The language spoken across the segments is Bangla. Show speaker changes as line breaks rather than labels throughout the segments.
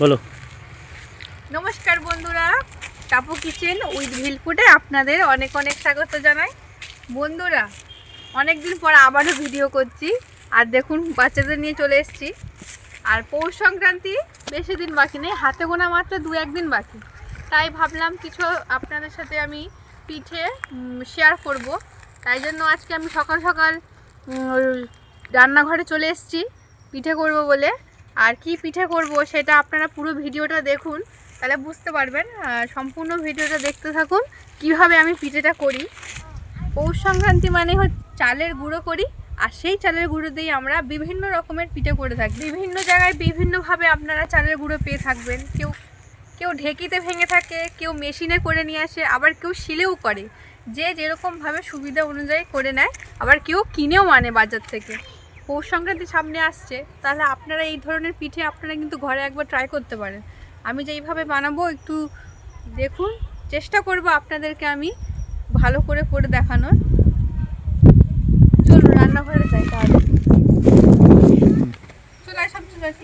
বলো।
নমস্কার বন্ধুরা, টাপু কিচেন উইথ ভিলফুডে আপনাদের অনেক অনেক স্বাগত জানাই। বন্ধুরা অনেক দিন পর আবারও ভিডিও করছি, আর দেখুন বাচ্চাদের নিয়ে চলে এসেছি। আর পৌষ সংক্রান্তি বেশি দিন বাকি নেই, হাতে গোনা মাত্র দু একদিন বাকি। তাই ভাবলাম কিছু আপনাদের সাথে আমি পিঠে শেয়ার করব। তাই জন্য আজকে আমি সকাল সকাল রান্নাঘরে চলে এসেছি পিঠে করব বলে। আর কি পিঠে করব সেটা আপনারা পুরো ভিডিওটা দেখুন, তাহলে বুঝতে পারবেন। সম্পূর্ণ ভিডিওটা দেখতে থাকুন, কীভাবে আমি পিঠেটা করি। পৌষ সংক্রান্তি মানে হচ্ছে চালের গুঁড়ো করি, আর সেই চালের গুঁড়ো দিয়ে আমরা বিভিন্ন রকমের পিঠে করে থাকি। বিভিন্ন জায়গায় বিভিন্নভাবে আপনারা চালের গুঁড়ো পেয়ে থাকবেন। কেউ কেউ ঢেকিতে ভেঙে থাকে কেউ মেশিনে করে নিয়ে আসে আবার কেউ শিলেও করে। যে যেরকমভাবে সুবিধা অনুযায়ী করে নেয় আবার কেউ কিনেও আনে বাজার থেকে। পৌষ সংক্রান্তি সামনে আসছে তাহলে আপনারা এই ধরনের পিঠে আপনারা কিন্তু ঘরে একবার ট্রাই করতে পারেন। আমি যেইভাবে বানাবো একটু দেখুন চেষ্টা করব আপনাদেরকে আমি ভালো করে করে দেখানোর। চলুন রান্নাঘরে যাই তাহলে। চলে আয়, সব চলে আয়,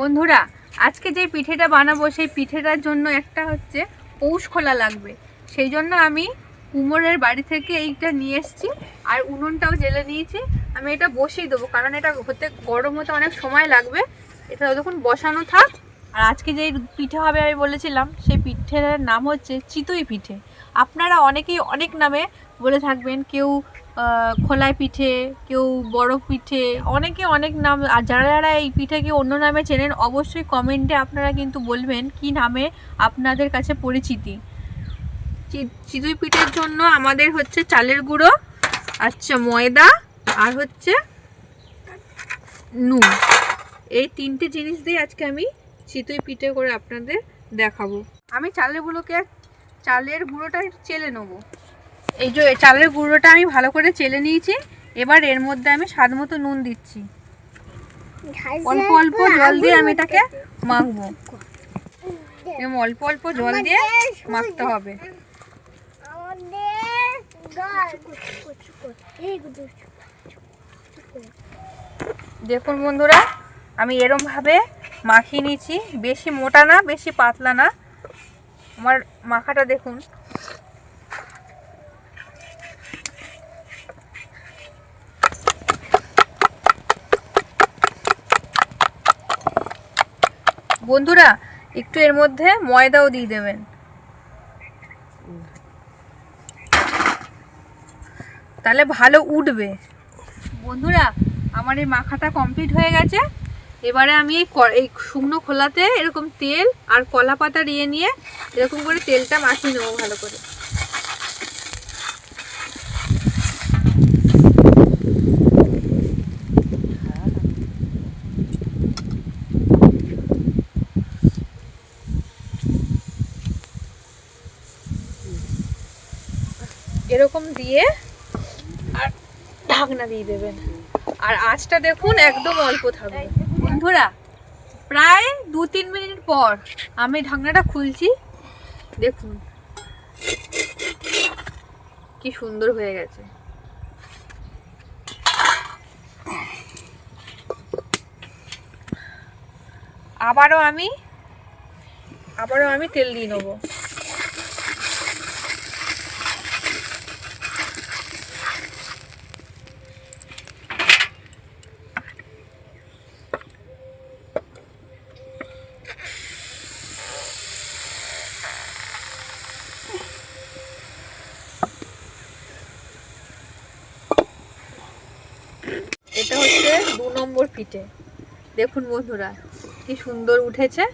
বন্ধুরা, আজকে যে পিঠেটা বানাবো, সেই পিঠেটার জন্য একটা হচ্ছে পৌষ খোলা লাগবে। সেই জন্য আমি কুমোরের বাড়ি থেকে এইটা নিয়ে এসেছি, আর উনুনটাও জেলে নিয়েছি। আমি এটা বসিয়ে দেবো, কারণ এটা হতে গরম হতে অনেক সময় লাগবে। এটা যতক্ষণ বসানো থাক আর আজকে যে পিঠে হবে আমি বলেছিলাম, সেই পিঠের নাম হচ্ছে চিতই পিঠে। আপনারা অনেকেই অনেক নামে বলে থাকবেন, কেউ খোলাই পিঠে, কেউ বড় পিঠে, অনেকে অনেক নাম, আর যারা যারা এই পিঠেকে অন্য নামে চেনেন, অবশ্যই কমেন্টে আপনারা কিন্তু বলবেন কি নামে আপনাদের কাছে পরিচিতি। চিতই পিঠের জন্য আমাদের হচ্ছে চালের গুঁড়ো আচ্ছা ময়দা, আর হচ্ছে নুন। এই তিনটে জিনিস দিয়ে আজকে আমি চিতই পিঠে করে আপনাদের দেখাবো আমি চালের গুঁড়োকে চালের গুঁড়োটা চেলে নেব এই যে চালের গুঁড়োটা আমি ভালো করে চেলে নিয়েছি এবার এর মধ্যে আমি স্বাদ মতো নুন দিচ্ছি অল্প অল্প জল দিয়ে আমি এটাকে মাখবো এবং অল্প অল্প জল দিয়ে মাখতে হবে দেখুন বন্ধুরা আমি এরম ভাবে মাখিয়ে নিয়েছি। বেশি মোটা না, বেশি পাতলা না। আমার মাখাটা দেখুন। বন্ধুরা, একটু এর মধ্যে ময়দাও দিয়ে দেবেন। তাহলে ভালো উঠবে। বন্ধুরা, আমার এই মাখাটা কমপ্লিট হয়ে গেছে। এবারে আমি এই এই শুকনো খোলাতে এরকম তেল আর কলা পাতা দিয়ে নিয়ে এরকম করে তেলটা মাখিয়ে নেব ভালো করে। এরকম দিয়ে আর ঢাকনা দিয়ে দেবেন। আর আঁচটা দেখুন একদম অল্প থাকবে। বন্ধুরা, প্রায় দু তিন মিনিট পর আমি ঢাকনাটা খুলছি। দেখুন, কি সুন্দর হয়ে গেছে। আবারও আমি আবারও আমি তেল দিয়ে নেব এটা হচ্ছে দু নম্বর ফিটে। দেখুন বন্ধুরা কি সুন্দর উঠেছে।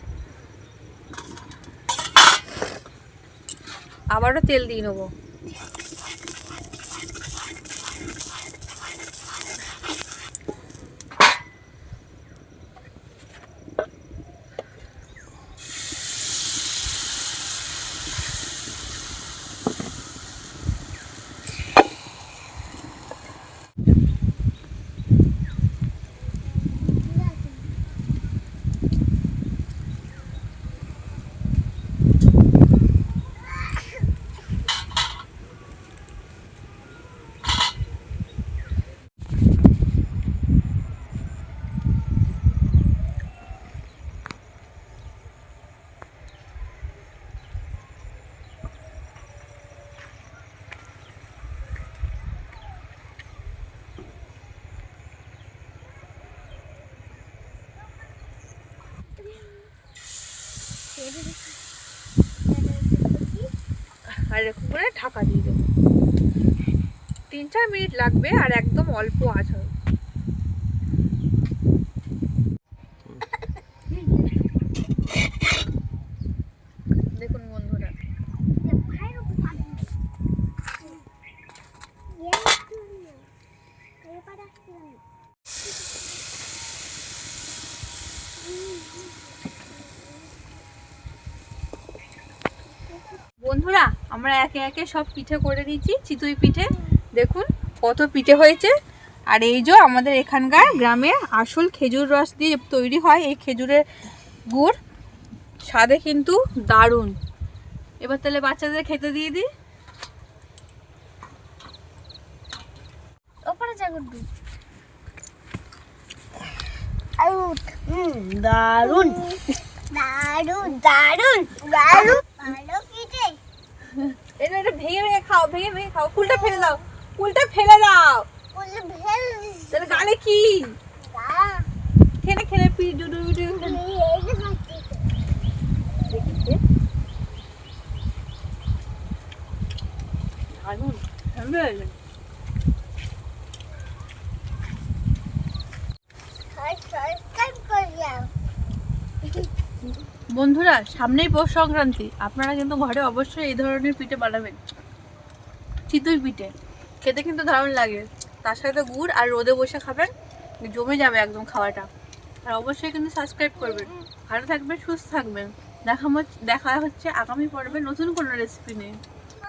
আবারও তেল দিয়ে নেব। আর এরকম করে ঢাকা দিয়ে দেবো। তিন চার মিনিট লাগবে আর একদম অল্প আঁচ হবে দেখুন বন্ধুরা বন্ধুরা আমরা একে একে সব পিঠে করে নিয়েছি চিতুই পিঠে। দেখুন কত পিঠে হয়েছে। আর এই যে আমাদের এখানকার গ্রামে আসল খেজুর রস দিয়ে তৈরি হয় এই খেজুরের গুড়। স্বাদে কিন্তু দারুণ। এবার তাহলে বাচ্চাদের খেতে দিয়ে দিই।
ওপরে যা গুড্ডু। দারুণ দারুণ দারুণ দারুণ ভালো পিঠে
এটা এটা ভেঙে ভেঙে খাও ভেঙে ভেঙে খাও। কুলটা ফেলে দাও কুলটা ফেলে দাও। তাহলে গালে কি? খেলে খেলে পি ডুডু ডুডু হয়ে গেছে।
সাবস্ক্রাইব করে দাও
বন্ধুরা, সামনেই পৌষ সংক্রান্তি। আপনারা কিন্তু ঘরে অবশ্যই এই ধরনের পিঠে বানাবেন। চিতই পিঠে। খেতে কিন্তু দারুণ লাগে। তার সাথে গুড় আর রোদে বসে খাবেন, জমে যাবে একদম খাওয়াটা। আর অবশ্যই কিন্তু সাবস্ক্রাইব করবেন। ভালো থাকবেন, সুস্থ থাকবেন। দেখা দেখা হচ্ছে আগামী পর্বে নতুন কোনো রেসিপি নিয়ে।